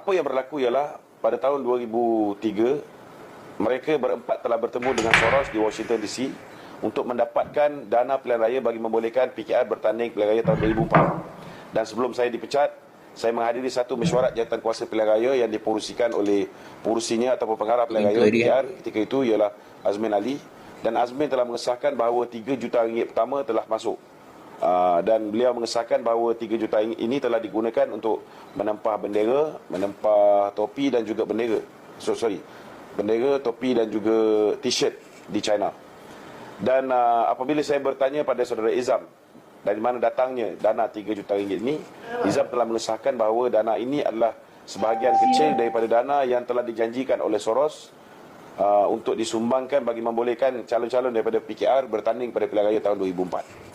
apa yang berlaku ialah pada tahun 2003 mereka berempat telah bertemu dengan Soros di Washington DC untuk mendapatkan dana pilihan raya bagi membolehkan PKR bertanding pilihan raya tahun 2004. Dan sebelum saya dipecat, saya menghadiri satu mesyuarat jawatan kuasa pilihan raya yang dipurusikan oleh purusinya ataupun pengarah pilihan raya PKR ketika itu ialah Azmin Ali dan Azmin telah mengesahkan bahawa 3 juta ringgit pertama telah masuk. Uh, dan beliau mengesahkan bahawa 3 juta ini telah digunakan untuk menempah bendera, menempah topi dan juga bendera. So, sorry. Bendera, topi dan juga t-shirt di China. Dan uh, apabila saya bertanya pada saudara Izam dari mana datangnya dana 3 juta ringgit ini, Izam telah mengesahkan bahawa dana ini adalah sebahagian kecil daripada dana yang telah dijanjikan oleh Soros uh, untuk disumbangkan bagi membolehkan calon-calon daripada PKR bertanding pada pilihan raya tahun 2004.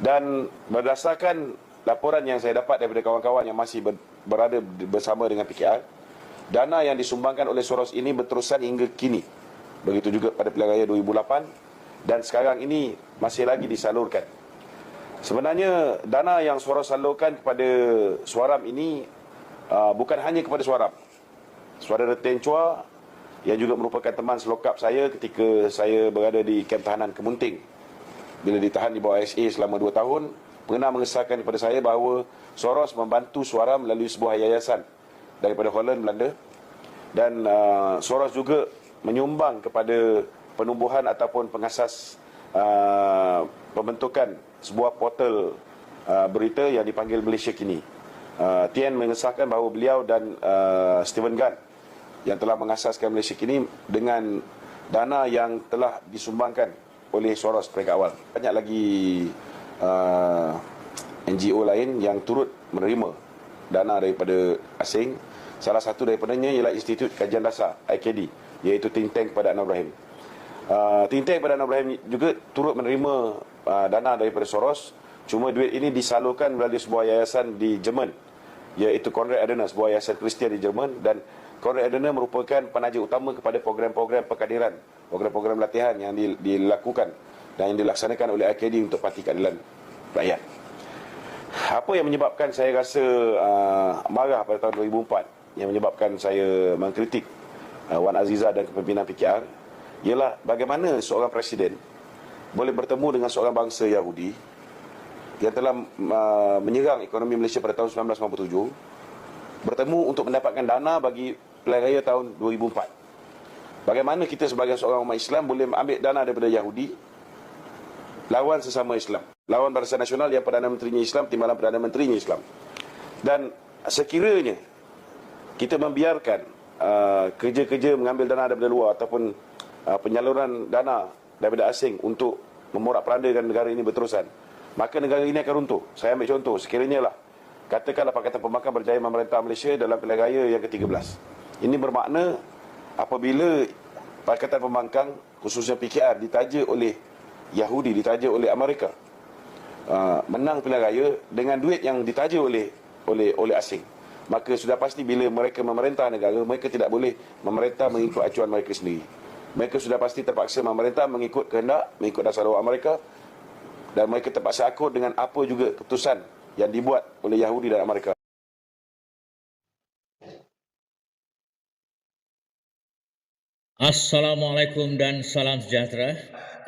Dan berdasarkan laporan yang saya dapat daripada kawan-kawan yang masih berada bersama dengan PKR, dana yang disumbangkan oleh Soros ini berterusan hingga kini. Begitu juga pada pilihan raya 2008 dan sekarang ini masih lagi disalurkan. Sebenarnya dana yang Soros salurkan kepada Suaram ini uh, bukan hanya kepada Suaram. Saudara Ten Chua yang juga merupakan teman selokap saya ketika saya berada di kamp tahanan Kemunting bila ditahan di bawah SA selama 2 tahun pernah mengesahkan kepada saya bahawa Soros membantu suara melalui sebuah yayasan daripada Holland Belanda dan uh, Soros juga menyumbang kepada penubuhan ataupun pengasas uh, pembentukan sebuah portal uh, berita yang dipanggil Malaysia Kini. Uh, Tien mengesahkan bahawa beliau dan uh, Stephen Gunn yang telah mengasaskan Malaysia Kini dengan dana yang telah disumbangkan oleh Soros peringkat awal. Banyak lagi uh, NGO lain yang turut menerima dana daripada asing. Salah satu daripadanya ialah Institut Kajian Dasar IKD iaitu think tank kepada Anwar Ibrahim. Uh, think tank kepada Anwar Ibrahim juga turut menerima uh, dana daripada Soros. Cuma duit ini disalurkan melalui sebuah yayasan di Jerman iaitu Konrad Adenauer, sebuah yayasan Kristian di Jerman dan Konrad Adenauer merupakan penaja utama kepada program-program perkadiran program-program latihan yang dilakukan dan yang dilaksanakan oleh IKD untuk parti keadilan rakyat. Apa yang menyebabkan saya rasa uh, marah pada tahun 2004 yang menyebabkan saya mengkritik uh, Wan Aziza dan kepimpinan PKR ialah bagaimana seorang presiden boleh bertemu dengan seorang bangsa Yahudi yang telah uh, menyerang ekonomi Malaysia pada tahun 1957 bertemu untuk mendapatkan dana bagi pilihan raya tahun 2004 Bagaimana kita sebagai seorang umat Islam boleh ambil dana daripada Yahudi lawan sesama Islam. Lawan Barisan Nasional yang Perdana Menterinya Islam timbalan Perdana Menterinya Islam. Dan sekiranya kita membiarkan uh, kerja-kerja mengambil dana daripada luar ataupun uh, penyaluran dana daripada asing untuk memorak perandakan negara ini berterusan, maka negara ini akan runtuh. Saya ambil contoh, sekiranya lah katakanlah Pakatan Pembangkang berjaya memerintah Malaysia dalam pilihan raya yang ke-13. Ini bermakna apabila Pakatan Pembangkang khususnya PKR ditaja oleh Yahudi, ditaja oleh Amerika uh, menang pilihan raya dengan duit yang ditaja oleh oleh oleh asing. Maka sudah pasti bila mereka memerintah negara mereka tidak boleh memerintah mengikut acuan mereka sendiri. Mereka sudah pasti terpaksa memerintah mengikut kehendak mengikut dasar awak mereka dan mereka terpaksa akut dengan apa juga keputusan yang dibuat oleh Yahudi dan Amerika Assalamualaikum dan salam sejahtera.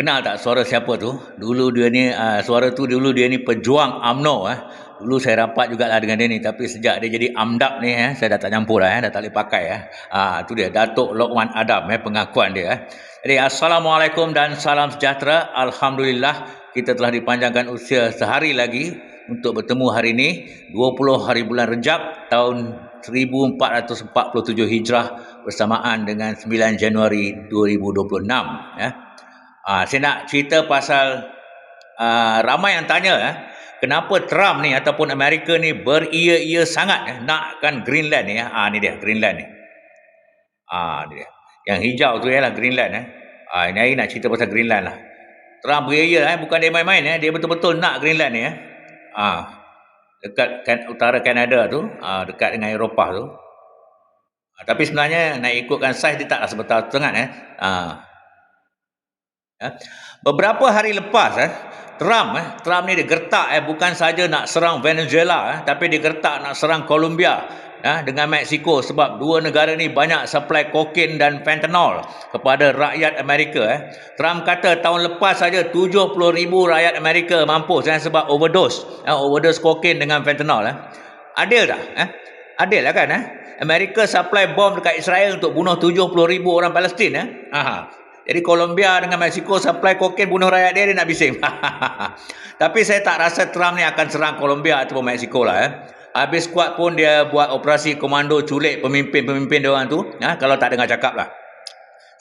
Kenal tak suara siapa tu? Dulu dia ni uh, suara tu dulu dia ni pejuang AMNO eh. Dulu saya rapat jugalah dengan dia ni tapi sejak dia jadi AMDAP ni eh saya dah tak campur eh dah tak boleh pakai eh. Ah tu dia Datuk Lokman Adam eh pengakuan dia eh. Jadi assalamualaikum dan salam sejahtera. Alhamdulillah kita telah dipanjangkan usia sehari lagi untuk bertemu hari ini 20 hari bulan Rejab tahun 1447 Hijrah bersamaan dengan 9 Januari 2026 ya. Ah saya nak cerita pasal uh, ramai yang tanya ya, kenapa Trump ni ataupun Amerika ni beria-ia sangat ya, nakkan Greenland ni ya. Ah ni dia Greenland ni. Ah ni dia. Yang hijau tu ialah Greenland ya. Ah ini hari nak cerita pasal Greenland lah. Trump beria eh bukan dia main-main ya, dia betul-betul nak Greenland ni ya. Ah dekat kan, utara Kanada tu, ah, dekat dengan Eropah tu. Ha, tapi sebenarnya nak ikutkan saiz dia taklah sebetul sangat eh. Ha. Ya. Beberapa hari lepas eh, Trump eh, Trump ni dia gertak eh bukan saja nak serang Venezuela eh, tapi dia gertak nak serang Colombia eh, dengan Mexico sebab dua negara ni banyak supply kokain dan fentanyl kepada rakyat Amerika eh. Trump kata tahun lepas saja 70,000 rakyat Amerika mampus eh, sebab overdose eh, overdose kokain dengan fentanyl eh. Adil tak? Eh? Adil lah kan eh? Amerika supply bom dekat Israel untuk bunuh 70,000 orang Palestin eh. Aha. Jadi Colombia dengan Mexico supply kokain bunuh rakyat dia, dia nak bising. Tapi saya tak rasa Trump ni akan serang Colombia ataupun Mexico lah. Eh. Habis kuat pun dia buat operasi komando culik pemimpin-pemimpin dia orang tu. Ha, kalau tak dengar cakap lah.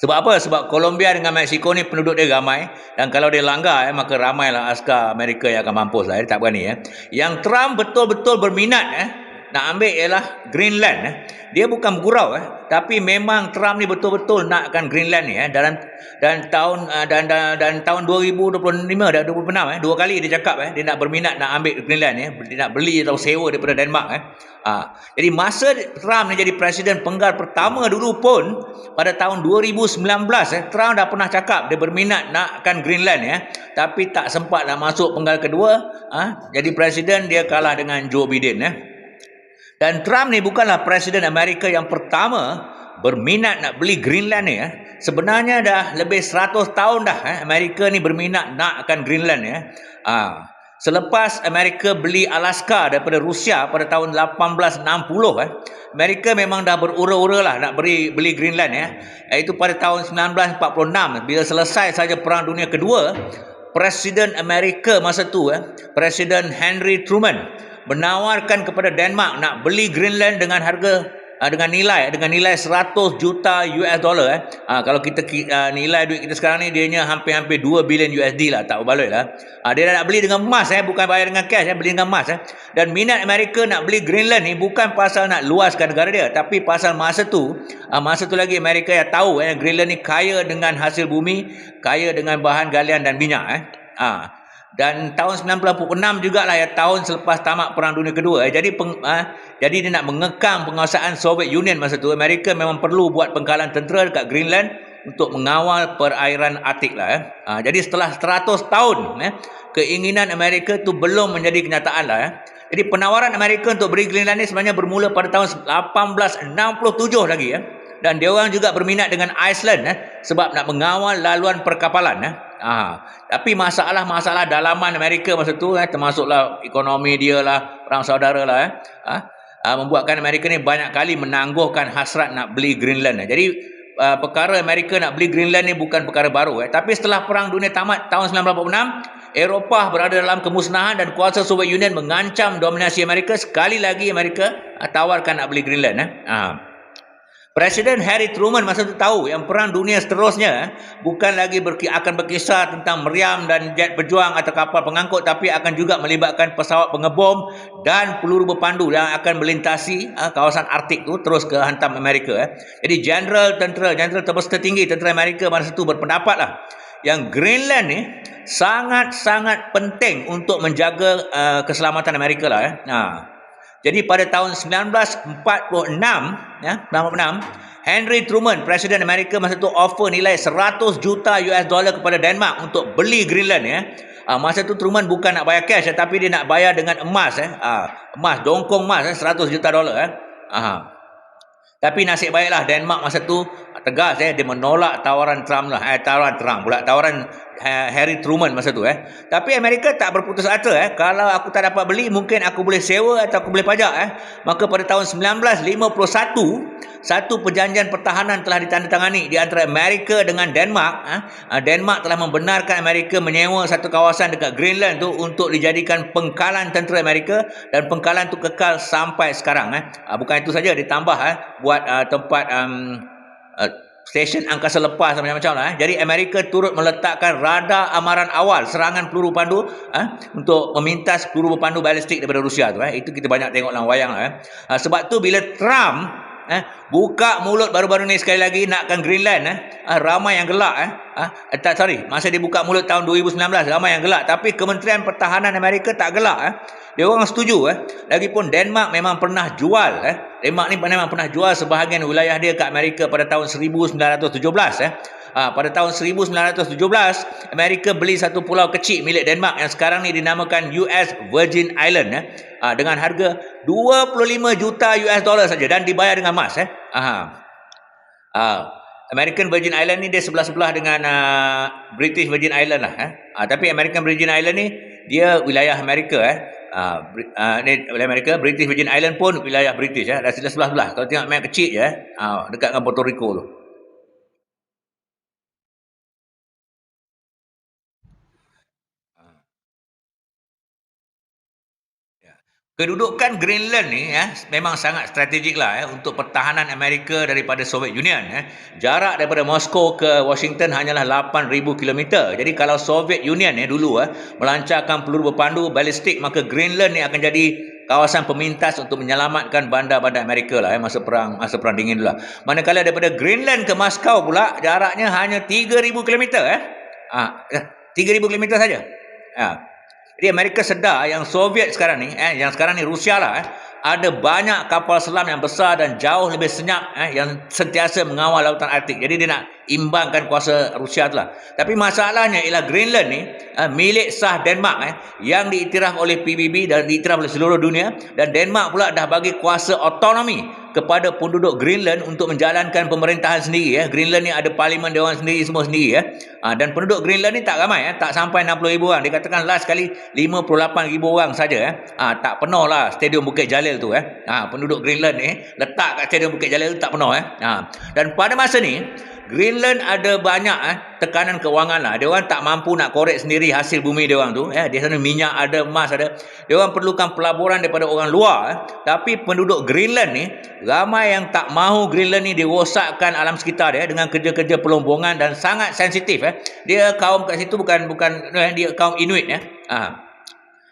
Sebab apa? Sebab Colombia dengan Mexico ni penduduk dia ramai. Dan kalau dia langgar, eh, maka ramailah askar Amerika yang akan mampus lah. Dia tak berani. Eh. Yang Trump betul-betul berminat eh, nak ambil ialah Greenland. Eh. Dia bukan gurau eh, tapi memang Trump ni betul-betul nakkan Greenland ni eh dalam dan tahun uh, dan, dan dan tahun 2025 dan 2026 eh dua kali dia cakap eh dia nak berminat nak ambil Greenland eh dia nak beli atau sewa daripada Denmark eh. Ha. Jadi masa Trump ni jadi presiden penggal pertama dulu pun pada tahun 2019 eh Trump dah pernah cakap dia berminat nakkan Greenland eh tapi tak sempat nak masuk penggal kedua ah jadi presiden dia kalah dengan Joe Biden eh. Dan Trump ni bukanlah presiden Amerika yang pertama berminat nak beli Greenland ni. Eh. Sebenarnya dah lebih 100 tahun dah eh. Amerika ni berminat nakkan Greenland. Eh. Ha. Selepas Amerika beli Alaska daripada Rusia pada tahun 1860, eh, Amerika memang dah berura-ura lah nak beri, beli Greenland. Eh. Iaitu pada tahun 1946, bila selesai saja Perang Dunia Kedua, Presiden Amerika masa tu, eh, Presiden Henry Truman, menawarkan kepada Denmark nak beli Greenland dengan harga uh, dengan nilai dengan nilai 100 juta US dollar eh. Uh, kalau kita uh, nilai duit kita sekarang ni dia nya hampir-hampir 2 bilion USD lah tak berbaloi lah. Uh, dia nak beli dengan emas eh bukan bayar dengan cash eh beli dengan emas eh. Dan minat Amerika nak beli Greenland ni bukan pasal nak luaskan negara dia tapi pasal masa tu uh, masa tu lagi Amerika yang tahu eh Greenland ni kaya dengan hasil bumi, kaya dengan bahan galian dan minyak eh. Uh, dan tahun 1946 juga lah ya tahun selepas tamat perang dunia kedua eh. jadi peng, ha, jadi dia nak mengekang penguasaan Soviet Union masa tu Amerika memang perlu buat pengkalan tentera dekat Greenland untuk mengawal perairan Arctic lah eh. ha, jadi setelah 100 tahun eh, keinginan Amerika tu belum menjadi kenyataan lah eh. jadi penawaran Amerika untuk beri Greenland ni sebenarnya bermula pada tahun 1867 lagi eh. Dan dia orang juga berminat dengan Iceland eh, sebab nak mengawal laluan perkapalan eh. Ha. Tapi masalah-masalah dalaman Amerika masa tu eh, termasuklah ekonomi dia lah, perang saudara lah. Eh. Ha. Ha, membuatkan Amerika ni banyak kali menangguhkan hasrat nak beli Greenland. Eh. Jadi uh, perkara Amerika nak beli Greenland ni bukan perkara baru. Eh. Tapi setelah perang dunia tamat tahun 1946, Eropah berada dalam kemusnahan dan kuasa Soviet Union mengancam dominasi Amerika. Sekali lagi Amerika uh, tawarkan nak beli Greenland. Eh. Ha. Presiden Harry Truman masa itu tahu yang perang dunia seterusnya eh, bukan lagi berki, akan berkisar tentang meriam dan jet berjuang atau kapal pengangkut tapi akan juga melibatkan pesawat pengebom dan peluru berpandu yang akan melintasi uh, kawasan Arktik tu terus ke hantam Amerika. Eh. Jadi General Tentera, Terbesar Tertinggi Tentera Amerika masa itu berpendapat lah yang Greenland ni sangat-sangat penting untuk menjaga uh, keselamatan Amerika lah. Eh. Nah, jadi pada tahun 1946, ya, 96, Henry Truman, Presiden Amerika masa itu offer nilai 100 juta US dollar kepada Denmark untuk beli Greenland ya. Uh, masa itu Truman bukan nak bayar cash tapi dia nak bayar dengan emas ya. Uh, emas dongkong emas ya, 100 juta dolar ya. Uh. Tapi nasib baiklah Denmark masa itu tegas ya, dia menolak tawaran Trump lah. Eh, tawaran Trump pula, tawaran Harry Truman masa tu eh. Tapi Amerika tak berputus asa eh. Kalau aku tak dapat beli, mungkin aku boleh sewa atau aku boleh pajak eh. Maka pada tahun 1951, satu perjanjian pertahanan telah ditandatangani di antara Amerika dengan Denmark. Eh. Ah, Denmark telah membenarkan Amerika menyewa satu kawasan dekat Greenland tu untuk dijadikan pengkalan tentera Amerika dan pengkalan tu kekal sampai sekarang eh. Ah, bukan itu saja ditambah eh buat uh, tempat um, uh, stesen angkasa lepas macam-macam lah. Eh. Jadi Amerika turut meletakkan radar amaran awal serangan peluru pandu eh, untuk memintas peluru berpandu balistik daripada Rusia tu. Eh. Itu kita banyak tengok dalam wayang lah. Eh. Ha, sebab tu bila Trump eh, buka mulut baru-baru ni sekali lagi nakkan Greenland eh, ha, ramai yang gelak eh. Ha, tak, sorry, masa dia buka mulut tahun 2019 ramai yang gelak. Tapi Kementerian Pertahanan Amerika tak gelak eh. Dia orang setuju eh. Lagipun Denmark memang pernah jual eh. Denmark ni memang pernah jual sebahagian wilayah dia ke Amerika pada tahun 1917 eh. Ha, pada tahun 1917, Amerika beli satu pulau kecil milik Denmark yang sekarang ni dinamakan US Virgin Island eh. Ha, dengan harga 25 juta US dollar saja dan dibayar dengan emas eh. Ha. Ha. American Virgin Island ni dia sebelah-sebelah dengan uh, British Virgin Island lah eh. Ha, tapi American Virgin Island ni dia wilayah Amerika eh. Uh, ni wilayah Amerika, British Virgin Island pun wilayah British eh. Dah sebelah-sebelah. Kalau tengok map kecil je. Uh, dekat dengan Puerto Rico tu. Kedudukan Greenland ni ya, memang sangat strategik lah ya, untuk pertahanan Amerika daripada Soviet Union. Ya. Jarak daripada Moskow ke Washington hanyalah 8,000 km. Jadi kalau Soviet Union ya, dulu ya, melancarkan peluru berpandu balistik, maka Greenland ni akan jadi kawasan pemintas untuk menyelamatkan bandar-bandar Amerika lah ya, masa perang masa perang dingin dulu lah. Manakala daripada Greenland ke Moskow pula jaraknya hanya 3,000 km. Ya. Ha, 3,000 km saja. Ha. Jadi Amerika sedar yang Soviet sekarang ni, eh, yang sekarang ni Rusia lah, eh, ada banyak kapal selam yang besar dan jauh lebih senyap eh, yang sentiasa mengawal lautan Arktik. Jadi dia nak imbangkan kuasa Rusia tu lah. Tapi masalahnya ialah Greenland ni eh, milik sah Denmark eh, yang diiktiraf oleh PBB dan diiktiraf oleh seluruh dunia dan Denmark pula dah bagi kuasa otonomi kepada penduduk Greenland untuk menjalankan pemerintahan sendiri ya. Greenland ni ada parlimen orang sendiri semua sendiri ya. Ha, dan penduduk Greenland ni tak ramai ya, tak sampai 60,000 orang. Dikatakan last kali 58,000 orang saja ya. Ha, tak penuh lah stadium Bukit Jalil tu ya. Ha, penduduk Greenland ni letak kat stadium Bukit Jalil tu tak penuh ya. Ha, dan pada masa ni Greenland ada banyak eh, tekanan kewangan lah. Dia orang tak mampu nak korek sendiri hasil bumi dia orang tu. Eh. Di sana minyak ada, emas ada. Dia orang perlukan pelaburan daripada orang luar. Eh. Tapi penduduk Greenland ni, ramai yang tak mahu Greenland ni dirosakkan alam sekitar dia dengan kerja-kerja pelombongan dan sangat sensitif. Eh. Dia kaum kat situ bukan bukan eh, dia kaum Inuit. Eh. Ha.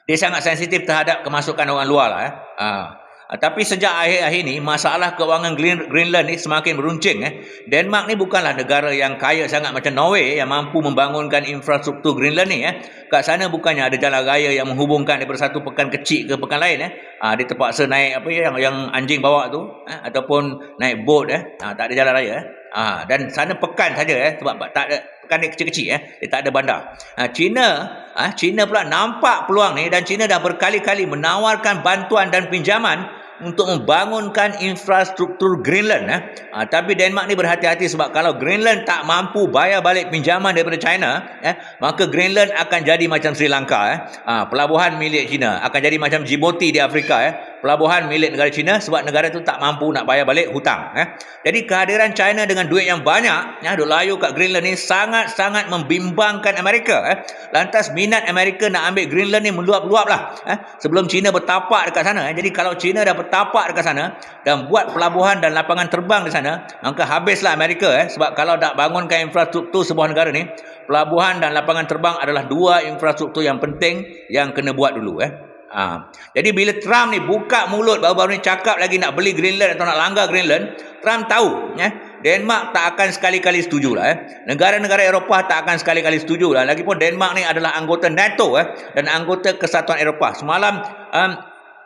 Dia sangat sensitif terhadap kemasukan orang luar lah. Eh. Ha. Uh, tapi sejak akhir-akhir ini masalah kewangan Greenland ni semakin meruncing eh. Denmark ni bukanlah negara yang kaya sangat macam Norway yang mampu membangunkan infrastruktur Greenland ni eh. Kat sana bukannya ada jalan raya yang menghubungkan daripada satu pekan kecil ke pekan lain eh. Ha, dia terpaksa naik apa yang yang anjing bawa tu eh ataupun naik boat eh. Ha, tak ada jalan raya eh. Ha, dan sana pekan saja eh sebab tak ada pekan dia kecil-kecil eh. Dia tak ada bandar. Ha, China, ha, China pula nampak peluang ni dan China dah berkali-kali menawarkan bantuan dan pinjaman untuk membangunkan infrastruktur Greenland. Eh. Ha, tapi Denmark ni berhati-hati sebab kalau Greenland tak mampu bayar balik pinjaman daripada China, eh, maka Greenland akan jadi macam Sri Lanka. Eh. Ha, pelabuhan milik China akan jadi macam Djibouti di Afrika. Eh pelabuhan milik negara China sebab negara itu tak mampu nak bayar balik hutang. Eh. Jadi kehadiran China dengan duit yang banyak, ya, duk layu kat Greenland ni sangat-sangat membimbangkan Amerika. Eh. Lantas minat Amerika nak ambil Greenland ni meluap-luap lah. Eh. Sebelum China bertapak dekat sana. Eh. Jadi kalau China dah bertapak dekat sana dan buat pelabuhan dan lapangan terbang di sana, maka habislah Amerika. Eh. Sebab kalau nak bangunkan infrastruktur sebuah negara ni, pelabuhan dan lapangan terbang adalah dua infrastruktur yang penting yang kena buat dulu. Eh. Ha. Jadi bila Trump ni buka mulut baru-baru ni cakap lagi nak beli Greenland atau nak langgar Greenland, Trump tahu ya, Denmark tak akan sekali-kali setuju lah. Eh. Negara-negara Eropah tak akan sekali-kali setuju lah. Lagipun Denmark ni adalah anggota NATO eh, dan anggota Kesatuan Eropah. Semalam um,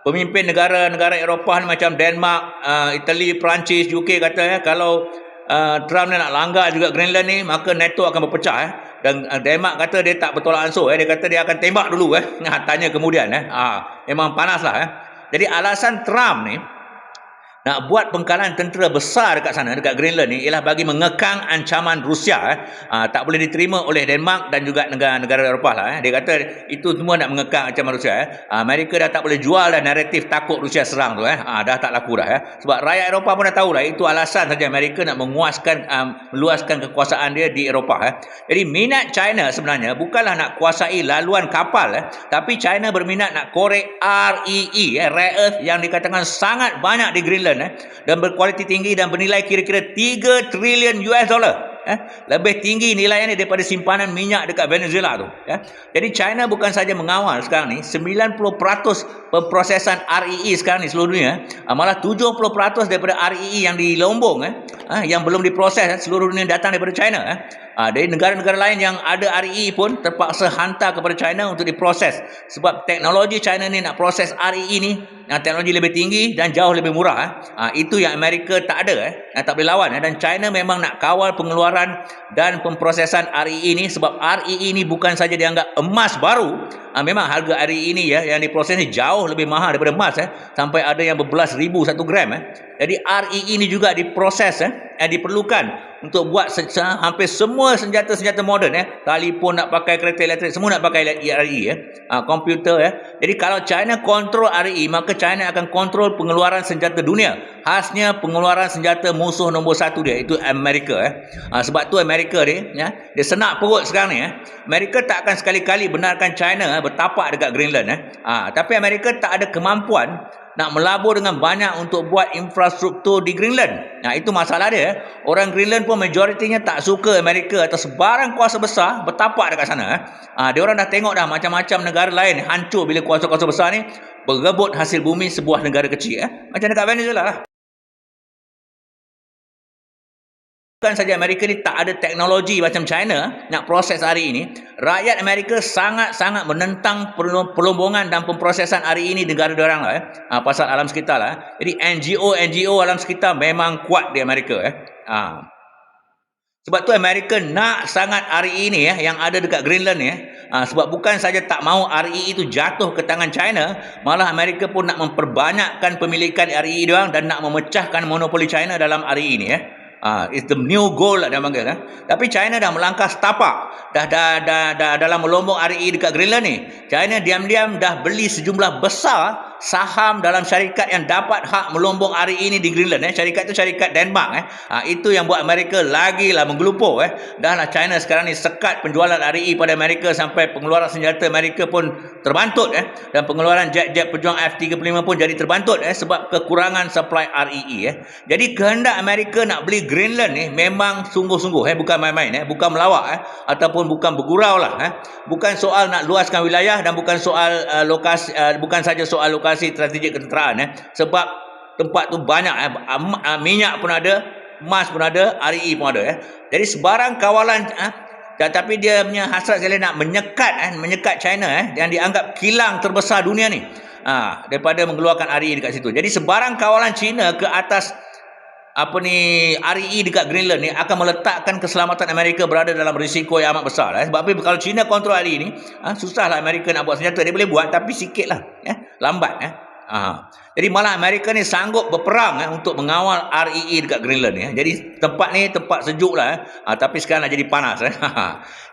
pemimpin negara-negara Eropah ni macam Denmark, uh, Italy, Perancis, UK kata ya, kalau uh, Trump ni nak langgar juga Greenland ni, maka NATO akan berpecah. Eh dan uh, Denmark kata dia tak bertolak ansur eh. Dia kata dia akan tembak dulu eh. Tanya kemudian eh. Ha, memang panaslah eh. Jadi alasan Trump ni nak buat pengkalan tentera besar dekat sana dekat Greenland ni ialah bagi mengekang ancaman Rusia eh. ha, tak boleh diterima oleh Denmark dan juga negara-negara Eropah lah eh. dia kata itu semua nak mengekang ancaman Rusia eh. ha, Amerika dah tak boleh jual dah naratif takut Rusia serang tu eh. ha, dah tak laku dah eh. sebab rakyat Eropah pun dah tahu lah itu alasan saja Amerika nak menguaskan um, meluaskan kekuasaan dia di Eropah eh. jadi minat China sebenarnya bukanlah nak kuasai laluan kapal eh. tapi China berminat nak korek REE eh, rare earth yang dikatakan sangat banyak di Greenland eh, dan berkualiti tinggi dan bernilai kira-kira 3 trilion US dollar. Eh, lebih tinggi nilainya daripada simpanan minyak dekat Venezuela tu. Eh. Jadi China bukan saja mengawal sekarang ni 90% pemprosesan REE sekarang ni seluruh dunia. Eh, malah 70% daripada REE yang di Lombong eh, eh, yang belum diproses eh, seluruh dunia datang daripada China. Eh. Ha, dari negara-negara lain yang ada REE pun terpaksa hantar kepada China untuk diproses. Sebab teknologi China ni nak proses REE ni, ha, teknologi lebih tinggi dan jauh lebih murah. Eh. Ha, itu yang Amerika tak ada. Eh. Ha, tak boleh lawan. Eh. Dan China memang nak kawal pengeluaran dan pemprosesan REE ni sebab REE ni bukan saja dianggap emas baru. Ha, memang harga REE ni ya, yang diproses ni jauh lebih mahal daripada emas. Eh. Sampai ada yang berbelas ribu satu gram. Eh. Jadi REE ni juga diproses. Eh, yang diperlukan untuk buat hampir semua senjata-senjata moden ya. Telefon nak pakai kereta elektrik semua nak pakai RE ya. Ha, komputer ya. Jadi kalau China kontrol RE maka China akan kontrol pengeluaran senjata dunia. Khasnya pengeluaran senjata musuh nombor satu dia itu Amerika ya. Ha, sebab tu Amerika ni ya. Dia senak perut sekarang ni ya. Amerika tak akan sekali-kali benarkan China ya, bertapak dekat Greenland ya. Ha, tapi Amerika tak ada kemampuan nak melabur dengan banyak untuk buat infrastruktur di Greenland. Nah, itu masalah dia. Orang Greenland pun majoritinya tak suka Amerika atau sebarang kuasa besar bertapak dekat sana. Ah, dia orang dah tengok dah macam-macam negara lain hancur bila kuasa-kuasa besar ni berebut hasil bumi sebuah negara kecil. Eh? Macam dekat Venezuela lah. Bukan saja Amerika ni tak ada teknologi macam China nak proses hari ini, rakyat Amerika sangat-sangat menentang perlombongan dan pemprosesan hari ini negara orang lah eh. Pasal alam sekitar lah. Eh. Jadi NGO-NGO alam sekitar memang kuat di Amerika eh. Ha. Sebab tu Amerika nak sangat RE ini ya yang ada dekat Greenland ya. Ha, sebab bukan saja tak mau RE itu jatuh ke tangan China, malah Amerika pun nak memperbanyakkan pemilikan RE dia dan nak memecahkan monopoli China dalam RE ini ya. Ah, it's the new goal lah dia panggil kan. Tapi China dah melangkah setapak. Dah, dah, dah, dah dalam melombong RE dekat Greenland ni. China diam-diam dah beli sejumlah besar saham dalam syarikat yang dapat hak melombong hari ini di Greenland eh. Syarikat itu syarikat Denmark eh. Ha, itu yang buat Amerika lagi lah menggelupur eh. Dah lah China sekarang ni sekat penjualan RE pada Amerika sampai pengeluaran senjata Amerika pun terbantut eh. Dan pengeluaran jet-jet pejuang F-35 pun jadi terbantut eh sebab kekurangan supply REE eh. Jadi kehendak Amerika nak beli Greenland ni memang sungguh-sungguh eh. Bukan main-main eh. Bukan melawak eh. Ataupun bukan bergurau lah eh. Bukan soal nak luaskan wilayah dan bukan soal uh, lokasi uh, bukan saja soal lokasi lokasi strategik ketenteraan eh. Sebab tempat tu banyak eh. Ah, minyak pun ada emas pun ada RE pun ada eh. Jadi sebarang kawalan eh tetapi dia punya hasrat sekali nak menyekat eh menyekat China eh yang dianggap kilang terbesar dunia ni. Ha, daripada mengeluarkan RE dekat situ. Jadi sebarang kawalan China ke atas apa ni RE dekat Greenland ni akan meletakkan keselamatan Amerika berada dalam risiko yang amat besar eh. sebab kalau China kontrol RE ni ha, susahlah Amerika nak buat senjata. Dia boleh buat tapi sikit lah eh. Lambat eh. Ha. jadi malah Amerika ni sanggup berperang eh, untuk mengawal REE dekat Greenland ni eh. jadi tempat ni tempat sejuk lah eh. ha, tapi sekarang nak jadi panas eh.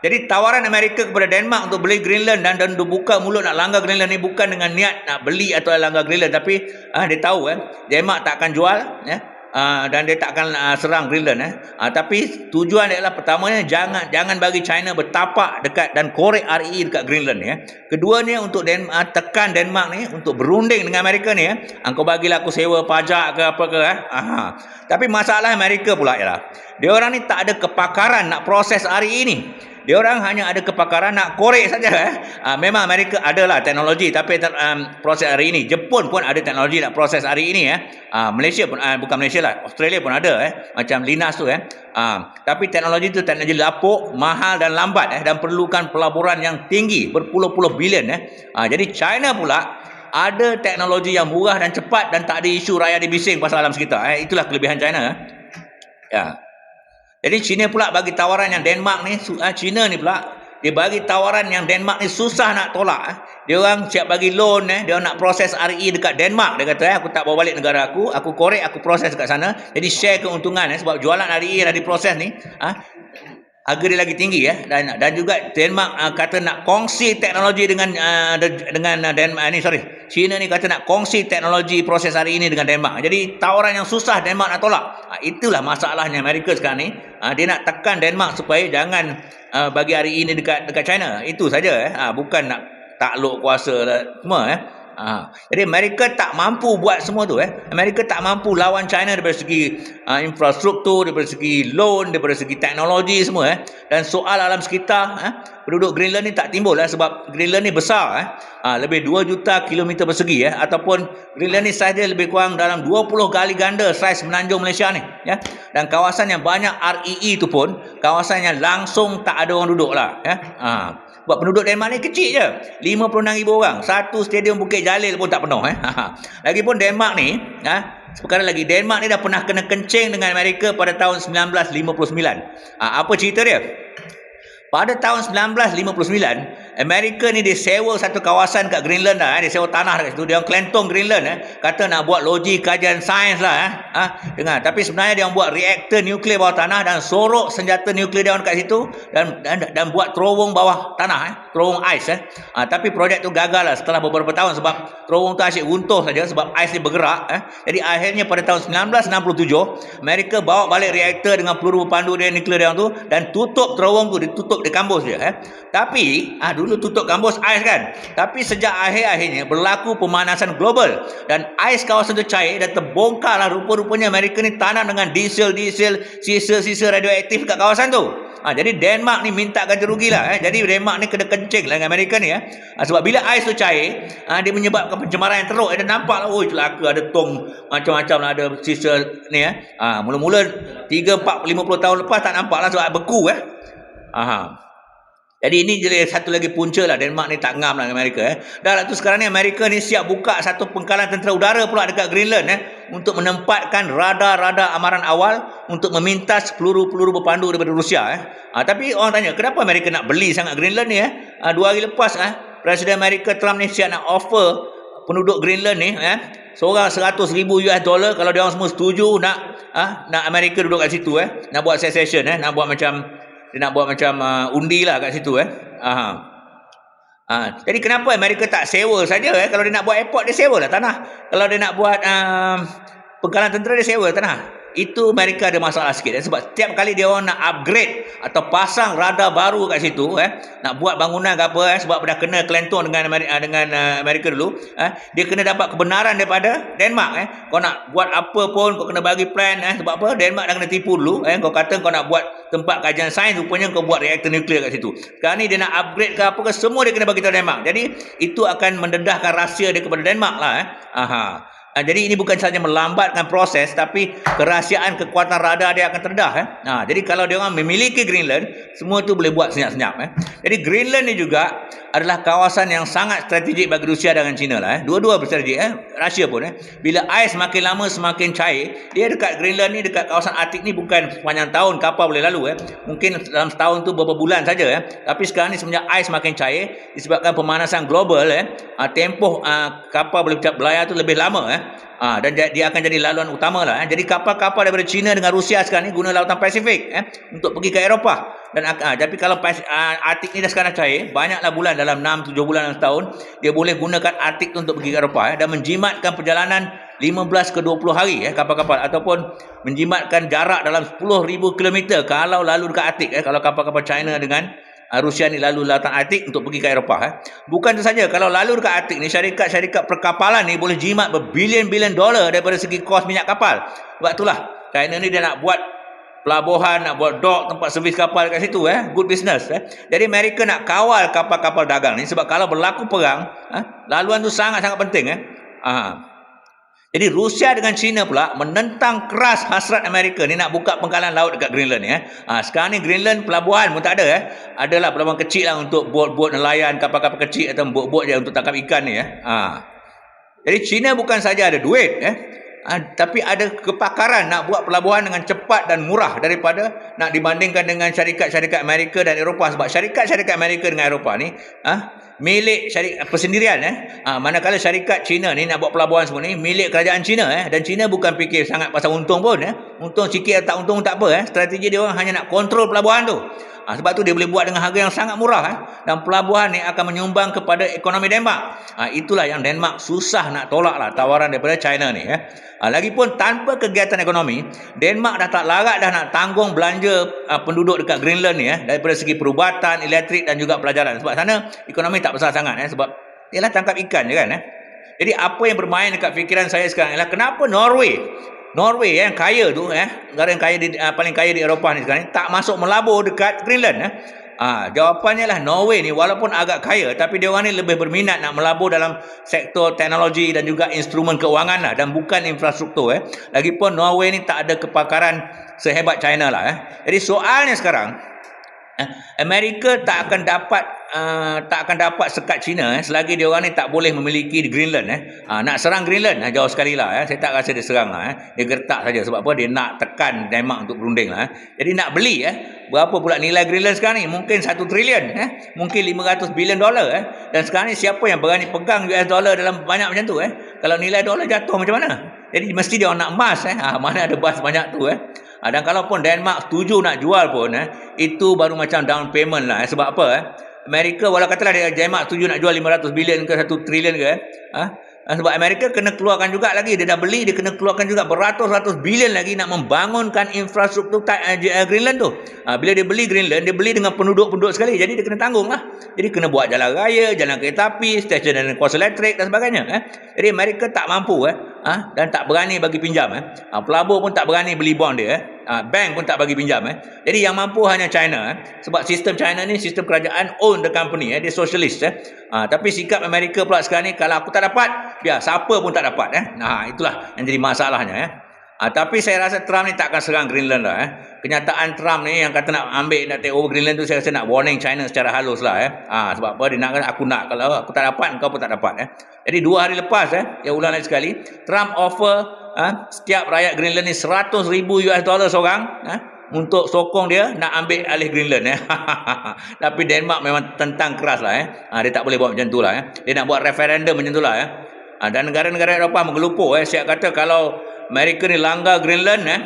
jadi tawaran Amerika kepada Denmark untuk beli Greenland dan dan buka mulut nak langgar Greenland ni bukan dengan niat nak beli atau langgar Greenland tapi ha, dia tahu eh, Denmark tak akan jual eh, Uh, dan dia tak akan uh, serang Greenland eh. Uh, tapi tujuan dia adalah pertamanya jangan jangan bagi China bertapak dekat dan korek RE dekat Greenland ya. Kedua ni untuk Den, uh, tekan Denmark ni untuk berunding dengan Amerika ni ya. Uh, kau bagilah aku sewa pajak ke apa ke eh. Uh, tapi masalah Amerika pula ialah dia orang ni tak ada kepakaran nak proses RE ni. Dia orang hanya ada kepakaran nak korek saja. Eh. Uh, memang Amerika adalah teknologi tapi um, proses hari ini. Jepun pun ada teknologi nak proses hari ini. Eh. Uh, Malaysia pun, uh, bukan Malaysia lah. Australia pun ada. Eh. Macam Linux tu. Eh. Uh, tapi teknologi itu teknologi lapuk, mahal dan lambat. Eh. Dan perlukan pelaburan yang tinggi. Berpuluh-puluh bilion. Eh. Uh, jadi China pula ada teknologi yang murah dan cepat dan tak ada isu raya dibising pasal alam sekitar. Eh. Itulah kelebihan China. Eh. Ya. Jadi China pula bagi tawaran yang Denmark ni, ah, China ni pula, dia bagi tawaran yang Denmark ni susah nak tolak. Eh. Dia orang siap bagi loan, eh. dia nak proses RE dekat Denmark. Dia kata, eh, aku tak bawa balik negara aku, aku korek, aku proses dekat sana. Jadi share keuntungan eh, sebab jualan RE dah diproses ni. Ha? harga dia lagi tinggi ya dan dan juga Denmark uh, kata nak kongsi teknologi dengan uh, dengan uh, Denmark ni sorry China ni kata nak kongsi teknologi proses hari ini dengan Denmark. Jadi tawaran yang susah Denmark nak tolak. Uh, itulah masalahnya Amerika sekarang ni. Uh, dia nak tekan Denmark supaya jangan uh, bagi hari ini dekat dekat China. Itu saja eh. Bukan nak takluk kuasa lah, semua eh Ha. Jadi Amerika tak mampu buat semua tu eh. Amerika tak mampu lawan China daripada segi uh, infrastruktur, daripada segi loan, daripada segi teknologi semua eh. Dan soal alam sekitar eh, penduduk Greenland ni tak timbul eh, sebab Greenland ni besar eh. Ha, lebih 2 juta kilometer persegi eh ataupun Greenland ni saiz dia lebih kurang dalam 20 kali ganda saiz menanjung Malaysia ni ya. Dan kawasan yang banyak REE tu pun kawasan yang langsung tak ada orang duduk lah ya. Ha. Sebab penduduk Denmark ni kecil je. 56,000 orang. Satu stadium Bukit Jalil pun tak penuh. Eh. Lagipun Denmark ni, ha, sekarang lagi, Denmark ni dah pernah kena kencing dengan Amerika pada tahun 1959. Ha, apa cerita dia? Pada tahun 1959, Amerika ni dia sewa satu kawasan kat Greenland dah. Eh. Dia sewa tanah dekat situ. Dia orang kelentong Greenland. Eh. Kata nak buat logi kajian sains lah. Eh. Ha, dengar. Tapi sebenarnya dia orang buat reaktor nuklear bawah tanah dan sorok senjata nuklear dia orang kat situ. Dan, dan, dan buat terowong bawah tanah. Eh. Terowong ais. Eh. Ha, tapi projek tu gagal lah setelah beberapa tahun. Sebab terowong tu asyik runtuh saja. Sebab ais ni bergerak. Eh. Jadi akhirnya pada tahun 1967, Amerika bawa balik reaktor dengan peluru pandu dia nuklear dia orang tu. Dan tutup terowong tu. Ditutup tutup di kampus dia eh. Tapi ah dulu tutup kampus ais kan. Tapi sejak akhir-akhirnya berlaku pemanasan global dan ais kawasan tu cair dan terbongkarlah rupa-rupanya Amerika ni tanam dengan diesel-diesel sisa-sisa radioaktif kat kawasan tu. Ha, jadi Denmark ni minta ganti rugi lah. Eh. Jadi Denmark ni kena kencing lah dengan Amerika ni. Eh. Ha, sebab bila ais tu cair, ha, dia menyebabkan pencemaran yang teruk. Eh, dia nampak lah, oh celaka ada tong macam-macam lah, ada sisa ni. Eh. Ha, mula-mula 3, 4, 50 tahun lepas tak nampak lah sebab beku. Eh. Aha. Jadi ini jadi satu lagi punca lah Denmark ni tak ngam lah dengan Amerika eh. Dah lah tu sekarang ni Amerika ni siap buka satu pengkalan tentera udara pula dekat Greenland eh untuk menempatkan radar-radar amaran awal untuk memintas peluru-peluru berpandu daripada Rusia eh. Ha, tapi orang tanya kenapa Amerika nak beli sangat Greenland ni eh? Ha, dua hari lepas eh Presiden Amerika Trump ni siap nak offer penduduk Greenland ni eh seorang 100 ribu US dollar kalau dia orang semua setuju nak ha, nak Amerika duduk kat situ eh nak buat secession eh nak buat macam dia nak buat macam uh, undi lah kat situ eh. Aha. Ha. Jadi kenapa Amerika tak sewa saja eh? Kalau dia nak buat airport dia sewa lah tanah. Kalau dia nak buat uh, pengkalan tentera dia sewa tanah itu Amerika ada masalah sikit eh? sebab setiap kali dia orang nak upgrade atau pasang radar baru kat situ eh nak buat bangunan ke apa eh sebab dah kena kelentong dengan Amerika, ah, dengan uh, Amerika dulu eh dia kena dapat kebenaran daripada Denmark eh. Kau nak buat apa pun kau kena bagi plan eh sebab apa Denmark dah kena tipu dulu eh. Kau kata kau nak buat tempat kajian sains rupanya kau buat reaktor nuklear kat situ. Sekarang ni dia nak upgrade ke apa ke semua dia kena bagi tahu Denmark. Jadi itu akan mendedahkan rahsia dia kepada Denmark lah eh. Aha Ha, jadi ini bukan sahaja melambatkan proses tapi kerahsiaan kekuatan radar dia akan terdedah. Eh? Ha, jadi kalau dia orang memiliki Greenland, semua itu boleh buat senyap-senyap. Eh? Jadi Greenland ni juga adalah kawasan yang sangat strategik bagi Rusia dengan China. Lah, eh? Dua-dua berstrategik. Eh? Rusia pun. Eh? Bila ais makin lama semakin cair, dia dekat Greenland ni, dekat kawasan Arctic ni bukan sepanjang tahun kapal boleh lalu. Eh? Mungkin dalam setahun tu beberapa bulan saja. Eh? Tapi sekarang ni semenjak ais makin cair, disebabkan pemanasan global, eh? Ha, tempoh uh, kapal boleh berlayar tu lebih lama. Eh? Ha, dan dia akan jadi laluan utama lah. Eh. Jadi kapal-kapal daripada China dengan Rusia sekarang ni guna lautan Pasifik eh, untuk pergi ke Eropah. Dan ha, tapi kalau pas, ha, Arctic ni dah sekarang cair, banyaklah bulan dalam 6-7 bulan dalam setahun, dia boleh gunakan Arctic untuk pergi ke Eropah eh, dan menjimatkan perjalanan 15 ke 20 hari eh, kapal-kapal ataupun menjimatkan jarak dalam 10,000 km kalau lalu dekat Arctic eh, kalau kapal-kapal China dengan Ah, Rusia ni lalu lautan Arctic untuk pergi ke Eropah. Eh. Bukan itu saja, kalau lalu dekat Arctic ni, syarikat-syarikat perkapalan ni boleh jimat berbilion-bilion dolar daripada segi kos minyak kapal. Sebab itulah, China ni dia nak buat pelabuhan, nak buat dock, tempat servis kapal dekat situ. Eh. Good business. Eh. Jadi Amerika nak kawal kapal-kapal dagang ni sebab kalau berlaku perang, eh, laluan tu sangat-sangat penting. Eh. Aha. Jadi Rusia dengan China pula menentang keras hasrat Amerika ni nak buka pengkalan laut dekat Greenland ni. Eh. Ha, sekarang ni Greenland pelabuhan pun tak ada. Eh. Adalah pelabuhan kecil lah untuk bot-bot nelayan, kapal-kapal kecil atau bot-bot je untuk tangkap ikan ni. Eh. Ha. Jadi China bukan saja ada duit. Eh. Ha, tapi ada kepakaran nak buat pelabuhan dengan cepat dan murah daripada nak dibandingkan dengan syarikat-syarikat Amerika dan Eropah. Sebab syarikat-syarikat Amerika dengan Eropah ni... Ha, milik syarikat persendirian eh. Ha, manakala syarikat China ni nak buat pelabuhan semua ni milik kerajaan China eh. Dan China bukan fikir sangat pasal untung pun eh. Untung sikit tak untung tak apa eh. Strategi dia orang hanya nak kontrol pelabuhan tu ha, sebab tu dia boleh buat dengan harga yang sangat murah eh. Dan pelabuhan ni akan menyumbang kepada ekonomi Denmark. Ha, itulah yang Denmark susah nak tolak lah tawaran daripada China ni eh. Ha, lagipun tanpa kegiatan ekonomi Denmark dah tak larat dah nak tanggung belanja uh, penduduk dekat Greenland ni eh daripada segi perubatan elektrik dan juga pelajaran. Sebab sana ekonomi tak besar sangat eh sebab ialah tangkap ikan je kan eh. Jadi apa yang bermain dekat fikiran saya sekarang ialah kenapa Norway Norway yang kaya tu eh negara yang kaya di, uh, paling kaya di Eropah ni sekarang ni, tak masuk melabur dekat Greenland eh. Ah, jawapannya lah Norway ni walaupun agak kaya tapi dia orang ni lebih berminat nak melabur dalam sektor teknologi dan juga instrumen keuangan lah dan bukan infrastruktur eh. Lagipun Norway ni tak ada kepakaran sehebat China lah eh. Jadi soalnya sekarang eh, Amerika tak akan dapat uh, tak akan dapat sekat China eh, selagi dia orang ni tak boleh memiliki Greenland eh. Uh, nak serang Greenland eh, jauh sekali lah eh. Saya tak rasa dia serang lah eh. Dia gertak saja sebab apa dia nak tekan Denmark untuk berunding lah eh. Jadi nak beli eh. Berapa pula nilai Greenland sekarang ni? Mungkin 1 trilion eh. Mungkin 500 bilion dolar eh. Dan sekarang ni siapa yang berani pegang US dollar dalam banyak macam tu eh. Kalau nilai dolar jatuh macam mana? Jadi mesti dia orang nak emas eh. Ha, mana ada emas banyak tu eh. Ha, dan kalaupun Denmark setuju nak jual pun eh, itu baru macam down payment lah eh. Sebab apa eh? Amerika walau katalah dia Denmark setuju nak jual 500 bilion ke 1 trilion ke eh. Ha? Sebab Amerika kena keluarkan juga lagi dia dah beli dia kena keluarkan juga beratus-ratus bilion lagi nak membangunkan infrastruktur Greenland tu. Ha, bila dia beli Greenland dia beli dengan penduduk-penduduk sekali jadi dia kena tanggung lah. Jadi kena buat jalan raya, jalan kereta api, stesen dan kuasa elektrik dan sebagainya eh. Jadi Amerika tak mampu eh ha? dan tak berani bagi pinjam eh. Ha, pelabur pun tak berani beli bond dia eh. Ha, bank pun tak bagi pinjam eh. Jadi yang mampu hanya China eh. Sebab sistem China ni sistem kerajaan own the company eh. Dia socialist eh. Ha, tapi sikap Amerika pula sekarang ni kalau aku tak dapat, biar siapa pun tak dapat eh. Nah, itulah yang jadi masalahnya eh. Ha, tapi saya rasa Trump ni tak akan serang Greenland lah eh. Kenyataan Trump ni yang kata nak ambil nak take over Greenland tu saya rasa nak warning China secara halus lah eh. Ha, sebab apa dia nak aku nak kalau aku tak dapat kau pun tak dapat eh. Jadi dua hari lepas eh, yang ulang lagi sekali, Trump offer ha, setiap rakyat Greenland ni 100 ribu US dollar seorang ha, untuk sokong dia nak ambil alih Greenland eh. Tapi Denmark memang tentang keras lah eh. Ha, dia tak boleh buat macam tu lah eh. Dia nak buat referendum macam tu lah eh. Ha, dan negara-negara Eropah menggelupur eh. Siap kata kalau Amerika ni langgar Greenland eh,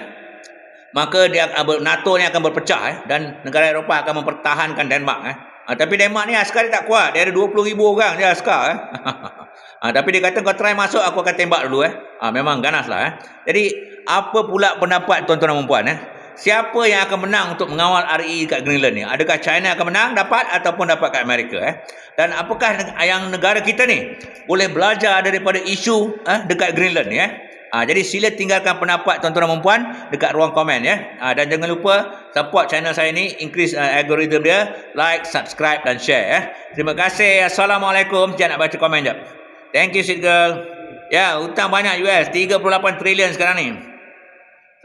maka dia NATO ni akan berpecah eh. Dan negara Eropah akan mempertahankan Denmark eh. Ha, tapi Denmark ni askar dia tak kuat. Dia ada 20 ribu orang dia askar eh. Ha, tapi dia kata kau try masuk aku akan tembak dulu eh. Ha, memang ganas lah eh. Jadi apa pula pendapat tuan-tuan dan puan eh? Siapa yang akan menang untuk mengawal RE kat Greenland ni? Adakah China akan menang dapat ataupun dapat kat Amerika eh? Dan apakah yang negara kita ni boleh belajar daripada isu eh, dekat Greenland ni eh? Ha, jadi sila tinggalkan pendapat tuan-tuan dan puan dekat ruang komen ya. Ha, dan jangan lupa support channel saya ni, increase uh, algorithm dia, like, subscribe dan share ya. Terima kasih. Assalamualaikum. Jangan nak baca komen jap. Thank you, sweet girl. Ya, hutang banyak US. 38 trilion sekarang ni.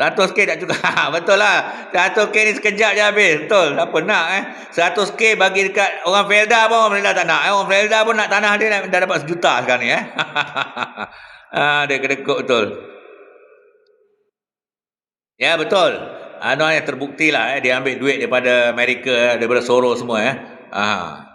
100k tak cukup. Betul lah. 100k ni sekejap je habis. Betul. Tak nak eh. 100k bagi dekat orang Felda pun orang Felda tak nak. Eh. Orang Felda pun nak tanah dia dah dapat sejuta sekarang ni eh. ah, dia kedekut betul. Ya, betul. Anu yang terbukti lah eh. Dia ambil duit daripada Amerika, daripada Soros semua eh. Ah.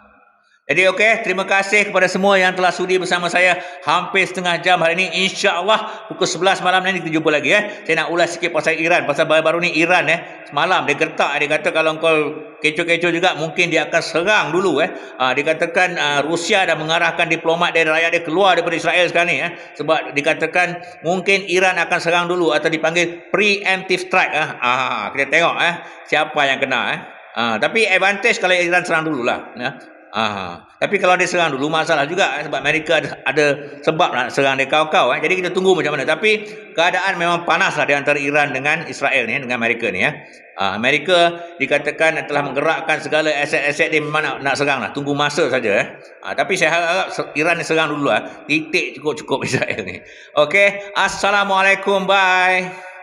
Jadi okey, terima kasih kepada semua yang telah sudi bersama saya hampir setengah jam hari ini. InsyaAllah pukul 11 malam nanti kita jumpa lagi. Eh. Saya nak ulas sikit pasal Iran. Pasal baru-baru ni Iran eh. Semalam dia gertak. Dia kata kalau kau kecoh-kecoh juga mungkin dia akan serang dulu. Eh. Ha, dia katakan uh, Rusia dah mengarahkan diplomat dari rakyat dia keluar daripada Israel sekarang ni. Eh. Sebab dikatakan mungkin Iran akan serang dulu atau dipanggil preemptive strike. Eh. Ha, kita tengok eh, siapa yang kena. Eh. Ha, tapi advantage kalau Iran serang dululah. Eh. Ah, tapi kalau dia serang dulu masalah juga eh, sebab Amerika ada, ada sebab nak serang dia kau-kau eh. Jadi kita tunggu macam mana. Tapi keadaan memang panas lah di antara Iran dengan Israel ni dengan Amerika ni ya. Ah, Amerika dikatakan telah menggerakkan segala aset-aset dia memang nak, nak serang lah. Tunggu masa saja eh. Ah, tapi saya harap Iran ni serang dulu lah. Titik cukup-cukup Israel ni. Okey, assalamualaikum bye.